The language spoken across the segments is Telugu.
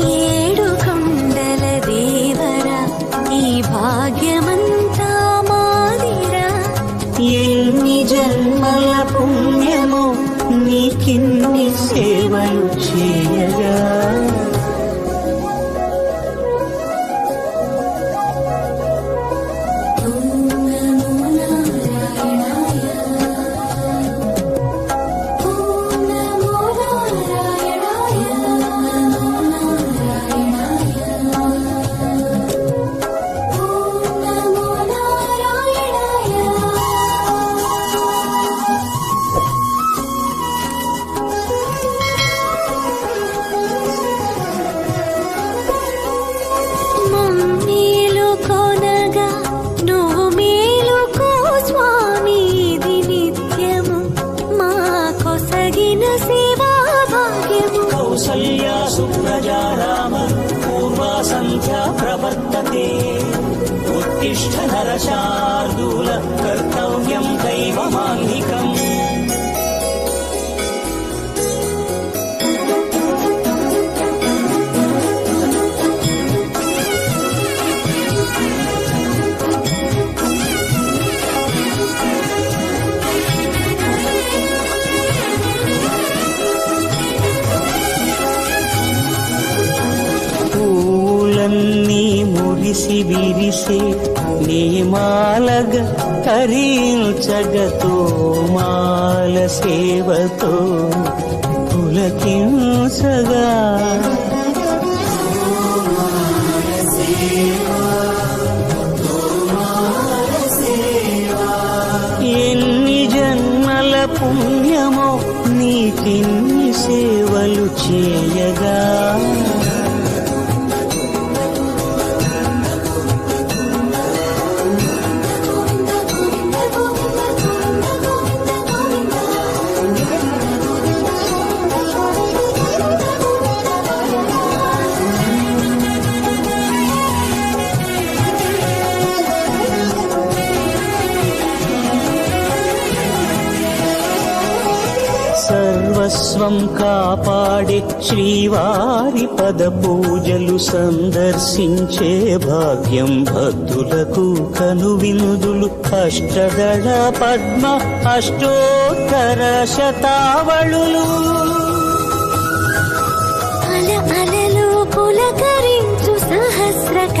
ఏడు सुप्रजा राम पूर्वासन्ध्या प्रवर्तते। उत्तिष्ठ नरशार्दूलः कर् విరిసే నీమాలగ తరించగతో మాల సేవతో పులకింసగా ఎన్ని జన్మల పుణ్యమో నీకిన్ని సేవలు చేయగా. సర్వస్వం కాపాడే శ్రీవారి పద పూజలు సందర్శించే భాగ్యం భక్తులకు కనువినుదులు. అష్టదళ పద్మ అష్టోత్తర శతావళులు. అల అలలు పులకరించు సహస్ర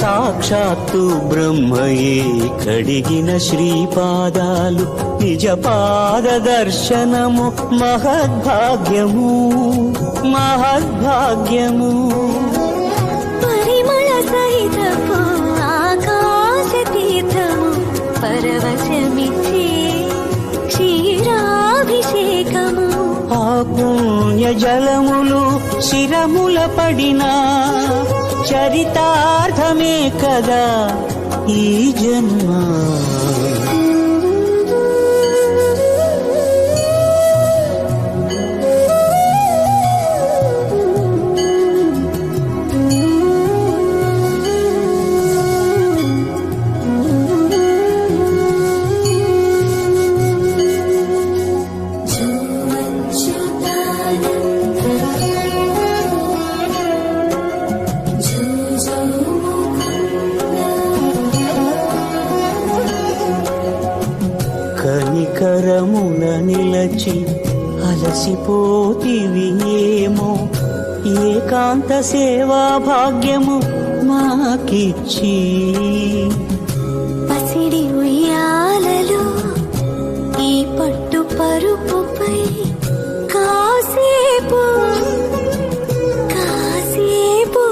సాక్షాత్తు బ్రహ్మయే కడిగిన శ్రీపాదాలు నిజ పాద దర్శనము మహద్భాగ్యము మహద్భాగ్యము. పరిమళ సహితము ఆకాశ తీర్థము పరవశమిచ్చే క్షీరాభిషేకము. ఆ పుణ్య జలములు శిరముల పడినా చరితార్థమే కదా ఈ జన్మ. కరమున నిలచి అలసిపోతివి ఏమో. ఏకాంత సేవా భాగ్యము మాకిచ్చి. పసిడి ఉయ్యాలలో ఈ పట్టు పరుపుపై కాసేపు కాసేపు.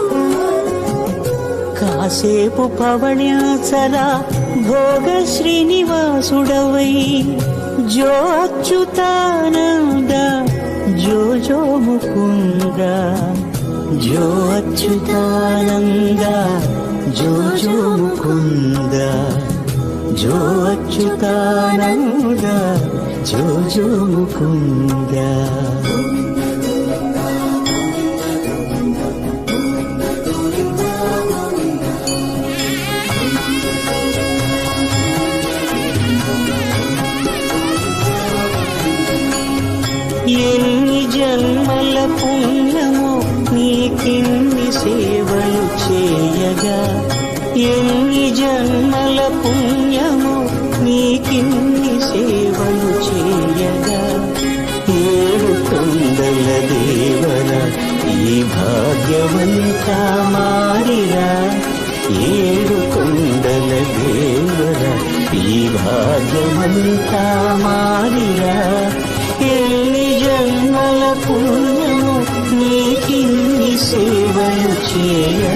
కాసేపు పవణ్యాచరా భోగ శ్రీనివాసుడవై జో అచ్యుతానంద జో జో ముకుంద జో అచ్యుతానంద జో జో ముకుంద జో అచ్యుతానంద జో జో ముకుంద ఎన్ని జన్మల పుణ్యము నీకిన్ని సేవలు చేయగా. ఏడు కొండల దేవన ఈ భాగ్యవంతా మారిరా. ఏడు కొండల దేవన ఈ భాగ్యమంతా మారిరా. ఎన్ని జన్మల పుణ్యము నీకిన్ని సేవలు చేయ